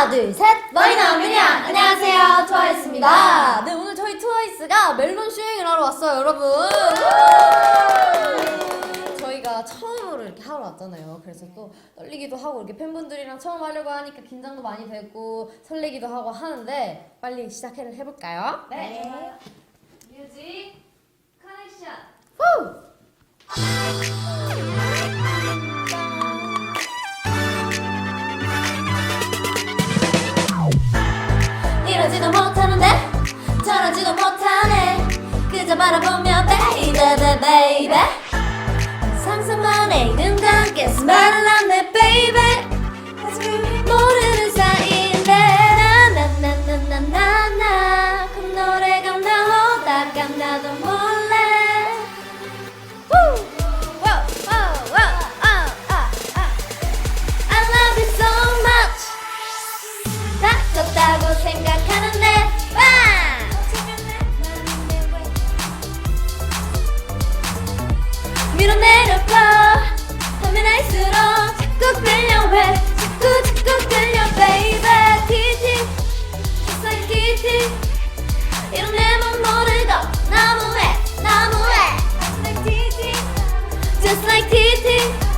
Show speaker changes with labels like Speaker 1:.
Speaker 1: 하나, 둘, 셋.
Speaker 2: 너희는 미냐? 안녕하세요, 트와이스입니다.
Speaker 1: 네, 오늘 저희 트와이스가 멜론 슈행을 하러 왔어요, 여러분. 저희가 처음으로 이렇게 하러 왔잖아요. 그래서 또 떨리기도 하고 이렇게 팬분들이랑 처음 하려고 하니까 긴장도 많이 되고 설레기도 하고 하는데 빨리 시작을 해볼까요?
Speaker 2: 네.
Speaker 1: 뮤직
Speaker 2: 저러지도 못하네 그저 바라보며 베이베 베이베 상상만 해 이름과 함께 말을 Just like TT Just like TT